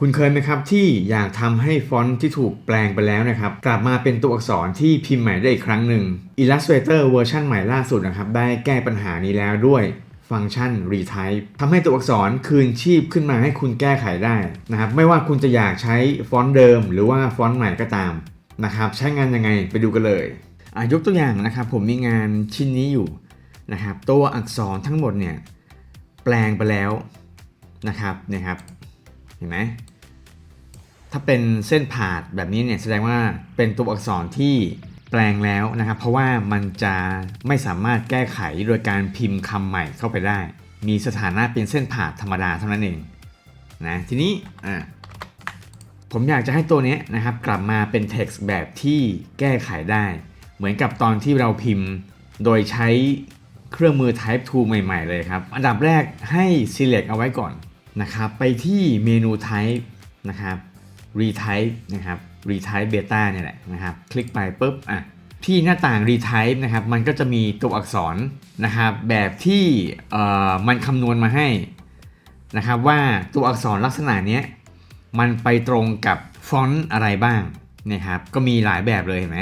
คุณเคยไหมครับที่อยากทำให้ฟอนต์ที่ถูกแปลงไปแล้วนะครับ กลับมาเป็นตัวอักษรที่พิมพ์ใหม่ได้อีกครั้งหนึ่ง Illustrator เวอร์ชันใหม่ล่าสุดนะครับ ได้แก้ปัญหานี้แล้วด้วยฟังก์ชัน Retype ทำให้ตัวอักษรคืนชีพขึ้นมาให้คุณแก้ไขได้นะครับ ไม่ว่าคุณจะอยากใช้ฟอนต์เดิม หรือว่าฟอนต์ใหม่ก็ตามนะครับ ใช้งานยังไงไปดูกันเลยยกตัวอย่างนะครับ ผมมีงานชิ้นนี้อยู่นะครับ ตัวอักษรทั้งหมดเนี่ยแปลงไปแล้วนะครับนี่ยครับ เห็นไหมถ้าเป็นเส้นผ่าดแบบนี้เนี่ยแสดงว่าเป็นตัวอักษรที่แปลงแล้วนะครับ เพราะว่ามันจะไม่สามารถแก้ไขโดยการพิมพ์คำใหม่เข้าไปได้ มีสถานะเป็นเส้นผ่าธรรมดาเท่านั้นเองนะทีนี้อ่าผมอยากจะให้ตัวนี้นะครับกลับมาเป็น text แบบที่แก้ไขได้ เหมือนกับตอนที่เราพิมพ์โดยใช้เครื่องมือ type tool ใหม่ ๆ เลยครับ อันดับแรกให้ select เอาไว้ก่อน นะครับไปที่เมนู type นะครับ retype นะครับ retype beta เนี่ยแหละนะครับ คลิกไปปุ๊บอะที่หน้าต่าง retype นะครับ มันก็จะมีตัวอักษรนะครับ แบบที่เอ่อมันคำนวณมาให้นะครับว่าตัวอักษรลักษณะเนี้ยมันไปตรงกับฟอนต์อะไรบ้างนะครับ ก็มีหลายแบบเลยเห็นไหม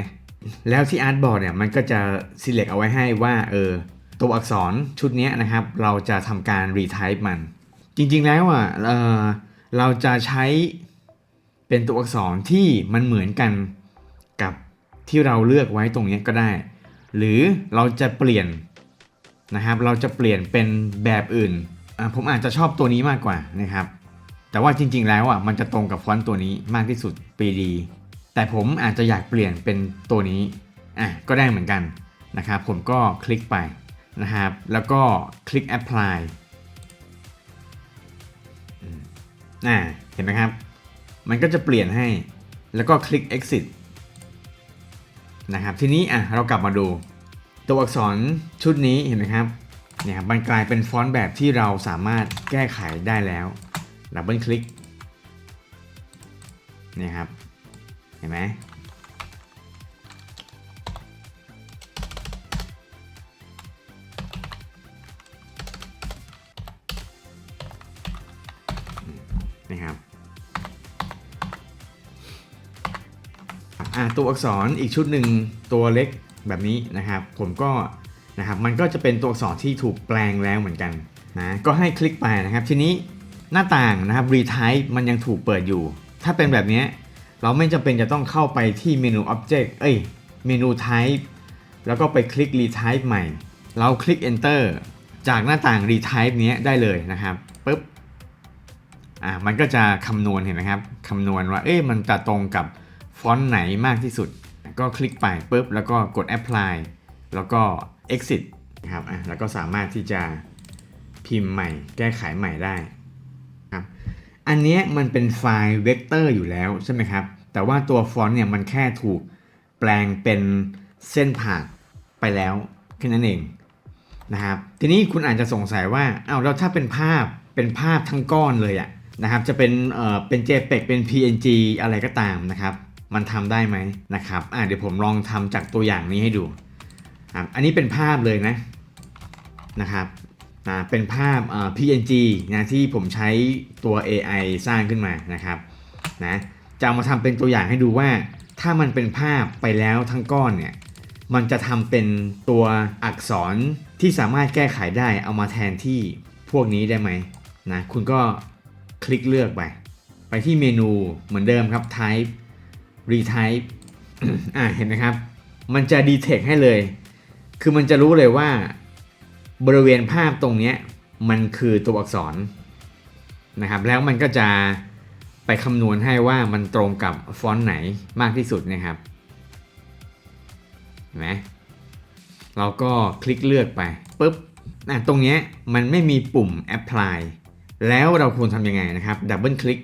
แล้วที่ artboard เนี่ยมันก็จะ select เอาไว้ให้ว่าเออตัวอักษรชุดนี้นะครับ เราจะทำการ retype มัน จริงๆแล้วอะเราจะใช้เป็นตัวอักษรที่มันเหมือนกันกับที่เราเลือกไว้ตรงนี้ก็ได้ หรือเราจะเปลี่ยนนะครับ เราจะเปลี่ยนเป็นแบบอื่น ผมอาจจะชอบตัวนี้มากกว่านะครับ แต่ว่าจริง ๆ แล้วอะมันจะตรงกับฟอนต์ตัวนี้มากที่สุดปีดี แต่ผมอาจจะอยากเปลี่ยนเป็นตัวนี้อะก็ได้เหมือนกันนะครับ ผมก็คลิกไปนะครับ แล้วก็คลิก apply น่าเห็นไหมครับ มันก็จะเปลี่ยนให้ แล้วก็คลิก exit นะครับ ทีนี้อะเรากลับมาดู ตัวอักษรชุดนี้เห็นไหมครับเนี่ยครับมันกลายเป็นฟอนต์แบบที่เราสามารถแก้ไขได้แล้วดับเบิลคลิกนี่ครับ เห็นไหม นะครับตัวอักษรอีกชุดหนึ่งตัวเล็กแบบนี้นะครับ ผมก็นะครับมันก็จะเป็นตัวอักษรที่ถูกแปลงแล้วเหมือนกันนะก็ให้คลิกไปนะครับ ทีนี้หน้าต่างนะครับ retype มันยังถูกเปิดอยู่ ถ้าเป็นแบบนี้เราไม่จำเป็นจะต้องเข้าไปที่เมนู object เอ้ยเมนู type แล้วก็ไปคลิก retype ใหม่ เราคลิก enter จากหน้าต่าง retype นี้ได้เลยนะครับปุ๊บ อ่ามันก็จะคำนวณเห็นไหมครับคำนวณว่าเอ๊ะมันจะตรงกับฟอนต์ไหนมากที่สุด ก็คลิกไปปุ๊บแล้วก็กด apply แล้วก็ exit นะครับอะแล้วก็สามารถที่จะพิมพ์ใหม่ แก้ไขใหม่ได้ครับอันนี้มันเป็นไฟล์เวกเตอร์อยู่แล้วใช่ไหมครับแต่ว่าตัวฟอนต์เนี่ยมันแค่ถูกแปลงเป็นเส้นผ่านไปแล้วแค่นั้นเองนะครับทีนี้คุณอาจจะสงสัยว่าเอ้าวแล้วถ้าเป็นภาพเป็นภาพทั้งก้อนเลยอะ นะครับจะเป็นเอ่อเป็น JPEG เป็น PNG อะไรก็ตามนะครับมันทำได้ไหมนะครับอ่าเดี๋ยวผมลองทำจากตัวอย่างนี้ให้ดูครับอันนี้เป็นภาพเลยนะนะครับอ่าเป็นภาพเอ่อ PNG นะที่ผมใช้ตัว AI สร้างขึ้นมานะครับนะจะเอามาทำเป็นตัวอย่างให้ดูว่า ถ้ามันเป็นภาพไปแล้วทั้งก้อนเนี่ยมันจะทำเป็นตัวอักษรที่สามารถแก้ไขได้เอามาแทนที่พวกนี้ได้ไหมนะคุณก็ คลิกเลือกไป ไปที่เมนูเหมือนเดิมครับ type retype อ่าเห็นไหมครับ มันจะ detect ให้เลย คือมันจะรู้เลยว่า บริเวณภาพตรงนี้มันคือตัวอักษรนะครับ แล้วมันก็จะไปคำนวณให้ว่ามันตรงกับฟอนต์ไหนมากที่สุดนะครับเห็นไหมเราก็คลิกเลือกไปปุ๊บอะตรงนี้มันไม่มีปุ่ม apply แล้วเราควรทำยังไงนะครับดับเบิลคลิก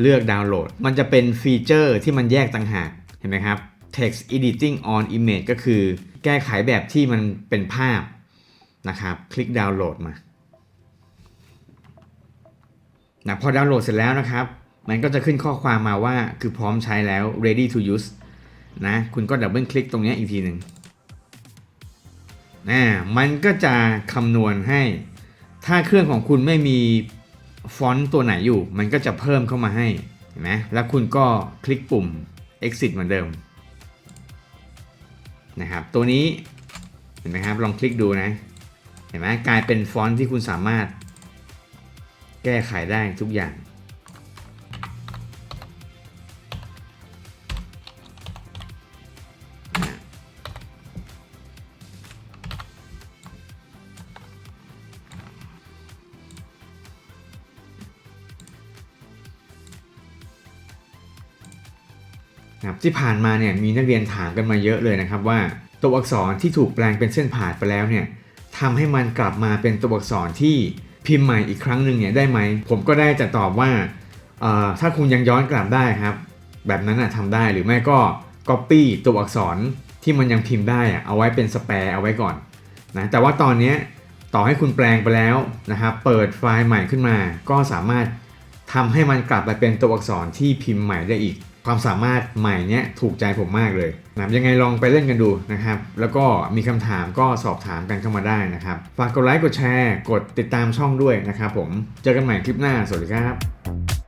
เลือกดาวน์โหลด มันจะเป็นฟีเจอร์ที่มันแยกต่างหากเห็นไหมครับ text editing on image ก็คือแก้ไขแบบที่มันเป็นภาพนะครับ คลิกดาวน์โหลดมานะพอดาวน์โหลดเสร็จแล้วนะครับ มันก็จะขึ้นข้อความมาว่าคือพร้อมใช้แล้ว ready to use นะคุณก็ดับเบิลคลิกตรงนี้อีกทีหนึ่งนะมันก็จะคำนวณให้ ถ้าเครื่องของคุณไม่มีฟอนต์ตัวไหนอยู่ มันก็จะเพิ่มเข้ามาให้เห็นไหมแล้วคุณก็คลิกปุ่ม exit เหมือนเดิมนะครับตัวนี้เห็นไหมครับลองคลิกดูนะ เห็นไหมกลายเป็นฟอนต์ที่คุณสามารถแก้ไขได้ทุกอย่าง นะครับที่ผ่านมาเนี่ยมีนักเรียนถามกันมาเยอะเลยนะครับว่าตัวอักษรที่ถูกแปลงเป็นเส้นผ่านไปแล้วเนี่ยทำให้มันกลับมาเป็นตัวอักษรที่พิมพ์ใหม่อีกครั้งหนึ่งเนี่ยได้ไหม ผมก็ได้จะตอบว่าถ้าคุณยังย้อนกลับได้ครับ แบบนั้นอะทำได้หรือไม่ก็ Copy ตัวอักษรที่มันยังพิมพ์ได้อะเอาไว้เป็นสแปร์เอาไว้ก่อนนะแต่ว่าตอนนี้ต่อให้คุณแปลงไปแล้วนะครับเปิดไฟล์ใหม่ขึ้นมา ก็สามารถทำให้มันกลับไปเป็นตัวอักษรที่พิมพ์ใหม่ได้อีก ความสามารถใหม่เนี้ยถูกใจผมมากเลยนะยังไงลองไปเล่นกันดูนะครับ แล้วก็มีคำถามก็สอบถามกันเข้ามาได้นะครับ ฝากกดไลค์กดแชร์ กดติดตามช่องด้วยนะครับผม เจอกันใหม่คลิปหน้า สวัสดีครับ